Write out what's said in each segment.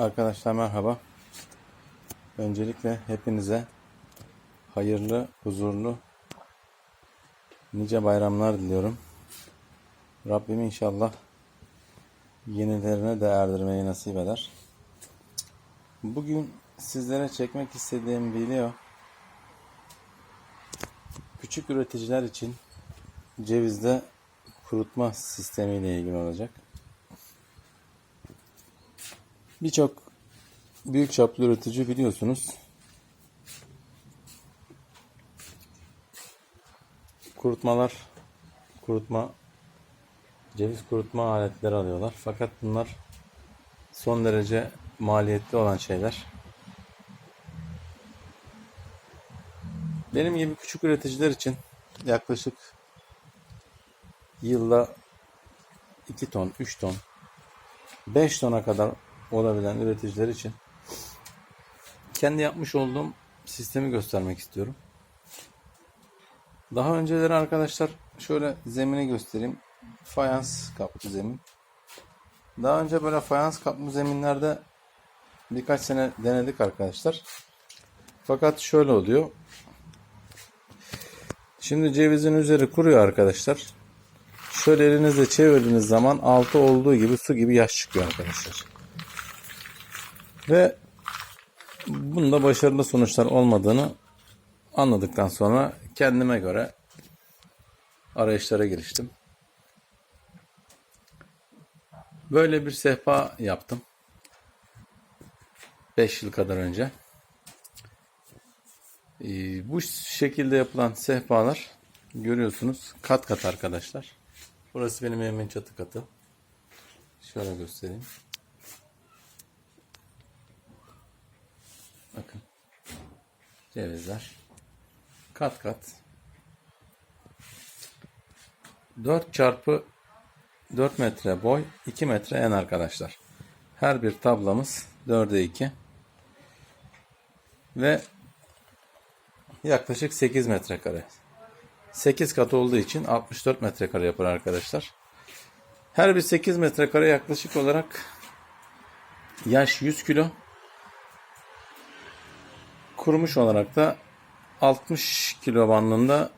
Arkadaşlar merhaba. Öncelikle hepinize hayırlı, huzurlu, nice bayramlar diliyorum. Rabbim inşallah yenilerine de erdirmeyi nasip eder. Bugün sizlere çekmek istediğim video küçük üreticiler için cevizde kurutma sistemiyle ilgili olacak. Birçok büyük çaplı üretici biliyorsunuz kurutmalar kurutma ceviz kurutma aletleri alıyorlar. Fakat bunlar son derece maliyetli olan şeyler. Benim gibi küçük üreticiler için yaklaşık yılda 2 ton, 3 ton, 5 tona kadar olabilen üreticiler için kendi yapmış olduğum sistemi göstermek istiyorum. Daha önceleri arkadaşlar şöyle zemini göstereyim. Fayans kaplı zemin. Daha önce böyle fayans kaplı zeminlerde birkaç sene denedik arkadaşlar. Fakat şöyle oluyor. Şimdi cevizin üzeri kuruyor arkadaşlar. Şöyle elinizle çevirdiğiniz zaman altı olduğu gibi su gibi yaş çıkıyor arkadaşlar. Ve bunda başarılı sonuçlar olmadığını anladıktan sonra kendime göre arayışlara giriştim. Böyle bir sehpa yaptım. 5 yıl kadar önce. Ee, bu şekilde yapılan sehpalar görüyorsunuz kat kat arkadaşlar. Burası benim evimin çatı katı. Şöyle göstereyim. Bakın. Cevizler. Kat kat. 4 çarpı 4 metre boy, 2 metre en arkadaşlar. Her bir tablamız 4'e 2. Ve yaklaşık 8 metrekare. 8 kat olduğu için 64 metrekare yapar arkadaşlar. Her bir 8 metrekare yaklaşık olarak yaş 100 kilo. Kurumuş olarak da 60 kilo bandında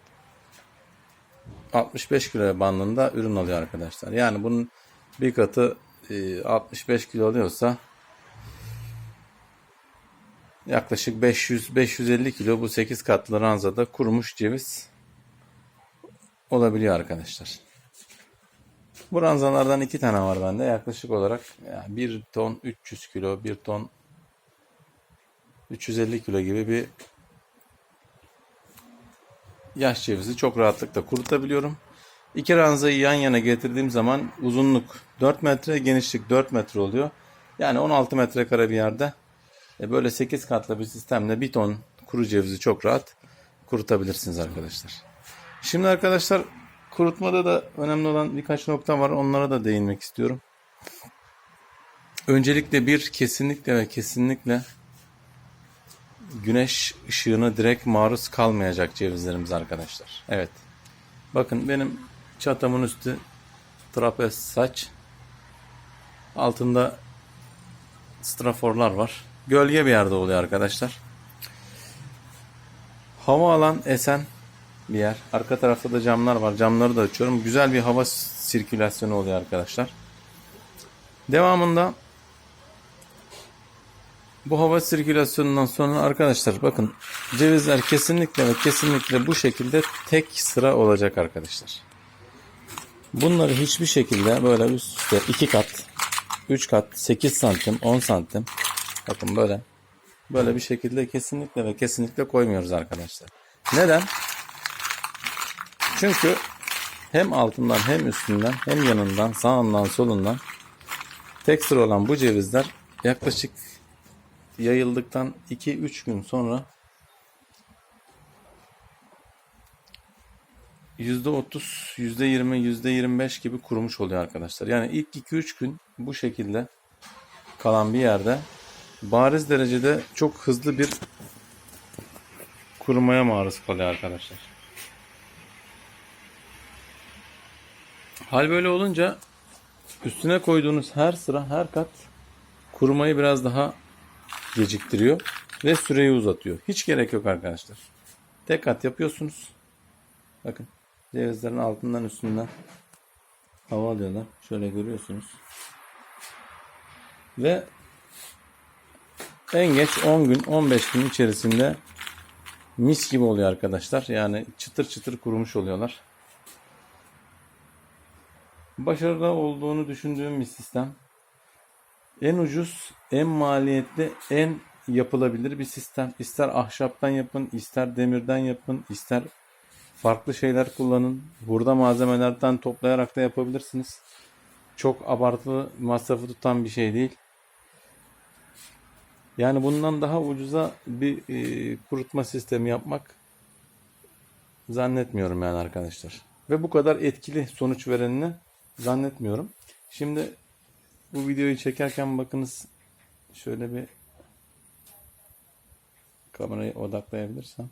65 kilo bandında ürün alıyor arkadaşlar. Yani bunun bir katı e, 65 kilo alıyorsa yaklaşık 500-550 kilo bu 8 katlı ranzada kurumuş ceviz olabiliyor arkadaşlar. Bu ranzalardan iki tane var bende. Yaklaşık olarak yani 1 ton 300 kilo, 1 ton 350 kilo gibi bir yaş cevizi çok rahatlıkla kurutabiliyorum. İki ranzayı yan yana getirdiğim zaman uzunluk 4 metre, genişlik 4 metre oluyor. Yani 16 metrekare bir yerde e, böyle 8 katlı bir sistemle bir ton kuru cevizi çok rahat kurutabilirsiniz arkadaşlar. Şimdi arkadaşlar kurutmada da önemli olan birkaç nokta var. Onlara da değinmek istiyorum. Öncelikle bir kesinlikle ve kesinlikle güneş ışığına direkt maruz kalmayacak cevizlerimiz arkadaşlar. Evet. Bakın benim çatamın üstü trapez saç. Altında straforlar var. Gölge bir yerde oluyor arkadaşlar. Hava alan esen bir yer. Arka tarafta da camlar var. Camları da açıyorum. Güzel bir hava sirkülasyonu oluyor arkadaşlar. Devamında bu hava sirkülasyonundan sonra arkadaşlar bakın cevizler kesinlikle ve kesinlikle bu şekilde tek sıra olacak arkadaşlar. Bunları hiçbir şekilde böyle üst üste 2 kat, 3 kat, 8 santim, 10 santim bakın böyle böyle bir şekilde kesinlikle ve kesinlikle koymuyoruz arkadaşlar. Neden? Çünkü hem altından hem üstünden hem yanından sağından solundan tek sıra olan bu cevizler yaklaşık yayıldıktan 2-3 gün sonra %30, %20, %25 gibi kurumuş oluyor arkadaşlar. Yani ilk 2-3 gün bu şekilde kalan bir yerde bariz derecede çok hızlı bir kurumaya maruz kalıyor arkadaşlar. Hal böyle olunca üstüne koyduğunuz her sıra her kat kurumayı biraz daha geciktiriyor ve süreyi uzatıyor. Hiç gerek yok arkadaşlar. Tek kat yapıyorsunuz. Bakın cevizlerin altından üstünden hava alıyorlar. Şöyle görüyorsunuz. Ve en geç 10 gün 15 gün içerisinde mis gibi oluyor arkadaşlar. Yani çıtır çıtır kurumuş oluyorlar. Başarılı olduğunu düşündüğüm bir sistem. En ucuz, en maliyetli, en yapılabilir bir sistem. İster ahşaptan yapın, ister demirden yapın, ister farklı şeyler kullanın. Burada malzemelerden toplayarak da yapabilirsiniz. Çok abartılı masrafı tutan bir şey değil. Yani bundan daha ucuza bir e, kurutma sistemi yapmak zannetmiyorum yani arkadaşlar. Ve bu kadar etkili sonuç verenini zannetmiyorum. Şimdi bu videoyu çekerken bakınız şöyle bir kamerayı odaklayabilirsem.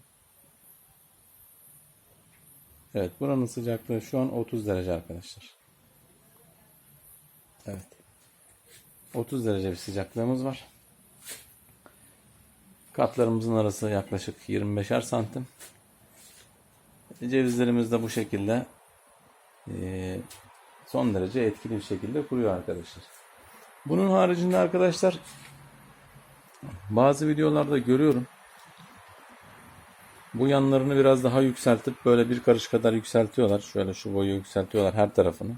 Evet buranın sıcaklığı şu an 30 derece arkadaşlar. Evet. 30 derece bir sıcaklığımız var. Katlarımızın arası yaklaşık 25'er santim. Cevizlerimiz de bu şekilde eee, son derece etkili bir şekilde kuruyor arkadaşlar. Bunun haricinde arkadaşlar bazı videolarda görüyorum. Bu yanlarını biraz daha yükseltip böyle bir karış kadar yükseltiyorlar. Şöyle şu boyu yükseltiyorlar her tarafını.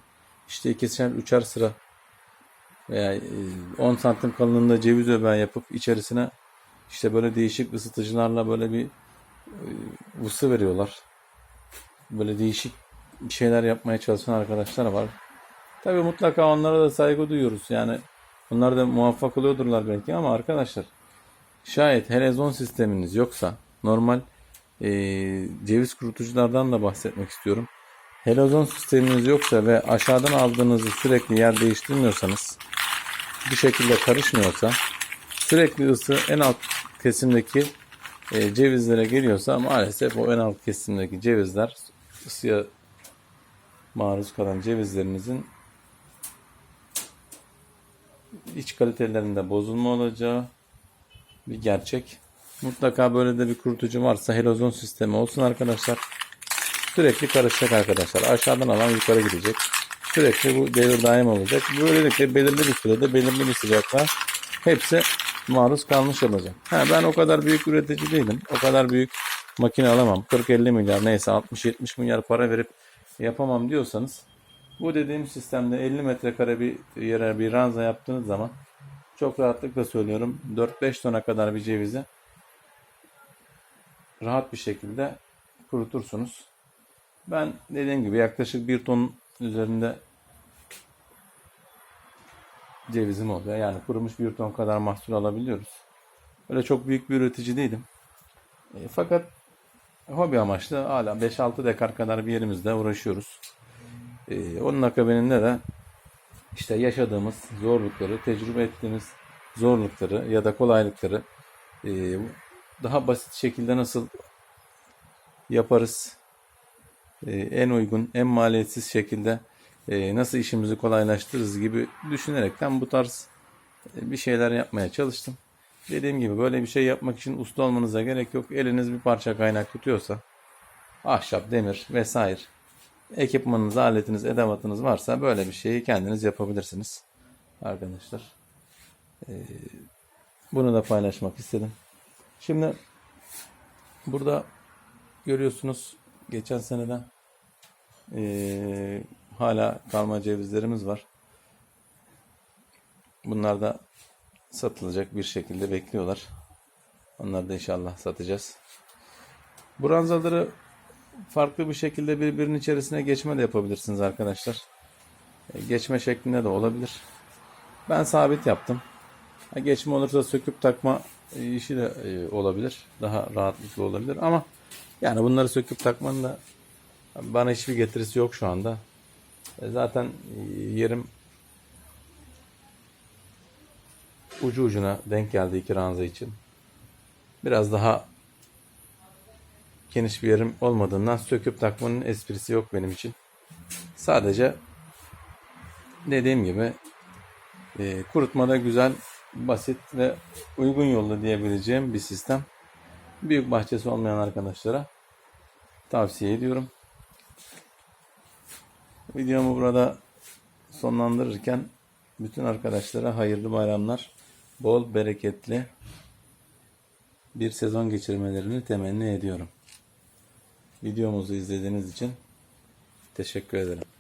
İşte ikişer üçer sıra veya e, 10 santim kalınlığında ceviz öbeği yapıp içerisine işte böyle değişik ısıtıcılarla böyle bir e, ısı veriyorlar. Böyle değişik şeyler yapmaya çalışan arkadaşlar var. Tabii mutlaka onlara da saygı duyuyoruz. Yani onlar da muvaffak oluyordurlar belki ama arkadaşlar şayet helezon sisteminiz yoksa normal e, ceviz kurutuculardan da bahsetmek istiyorum. Helezon sisteminiz yoksa ve aşağıdan aldığınızı sürekli yer değiştirmiyorsanız bu şekilde karışmıyorsa sürekli ısı en alt kesimdeki e, cevizlere geliyorsa maalesef o en alt kesimdeki cevizler ısıya maruz kalan cevizlerinizin iç kalitelerinde bozulma olacağı bir gerçek. Mutlaka böyle de bir kurutucu varsa helozon sistemi olsun arkadaşlar. Sürekli karışacak arkadaşlar. Aşağıdan alan yukarı gidecek. Sürekli bu devir daim olacak. Böylelikle belirli bir sürede belirli bir sıcaklığa hepsi maruz kalmış olacak. Ha, ben o kadar büyük üretici değilim. O kadar büyük makine alamam. 40-50 milyar neyse 60-70 milyar para verip yapamam diyorsanız bu dediğim sistemde 50 metrekare bir yere bir ranza yaptığınız zaman çok rahatlıkla söylüyorum 4-5 tona kadar bir cevizi rahat bir şekilde kurutursunuz. Ben dediğim gibi yaklaşık bir ton üzerinde cevizim oluyor. Yani kurumuş bir ton kadar mahsul alabiliyoruz. Öyle çok büyük bir üretici değilim. E, fakat hobi amaçlı hala 5-6 dekar kadar bir yerimizde uğraşıyoruz. E, onun akabininde de işte yaşadığımız zorlukları, tecrübe ettiğimiz zorlukları ya da kolaylıkları e, daha basit şekilde nasıl yaparız? E, en uygun, en maliyetsiz şekilde e, nasıl işimizi kolaylaştırırız gibi düşünerekten bu tarz bir şeyler yapmaya çalıştım. Dediğim gibi böyle bir şey yapmak için usta olmanıza gerek yok. Eliniz bir parça kaynak tutuyorsa ahşap, demir vesaire ekipmanınız, aletiniz, edevatınız varsa böyle bir şeyi kendiniz yapabilirsiniz. Arkadaşlar. Ee, bunu da paylaşmak istedim. Şimdi burada görüyorsunuz geçen seneden ee, hala kalma cevizlerimiz var. Bunlar da satılacak bir şekilde bekliyorlar. Onları da inşallah satacağız. Bu ranzaları farklı bir şekilde birbirinin içerisine geçme de yapabilirsiniz arkadaşlar. E, Geçme şeklinde de olabilir. Ben sabit yaptım. Ha, Geçme olursa söküp takma e, işi de e, olabilir. Daha rahatlıkla olabilir ama yani bunları söküp takmanın da bana hiçbir getirisi yok şu anda. E, Zaten e, yerim ucu ucuna denk geldi iki ranza için. Biraz daha geniş bir yerim olmadığından söküp takmanın esprisi yok benim için. Sadece dediğim gibi e, kurutmada güzel basit ve uygun yolda diyebileceğim bir sistem. Büyük bahçesi olmayan arkadaşlara tavsiye ediyorum. Videomu burada sonlandırırken bütün arkadaşlara hayırlı bayramlar, bol bereketli bir sezon geçirmelerini temenni ediyorum. Videomuzu izlediğiniz için teşekkür ederim.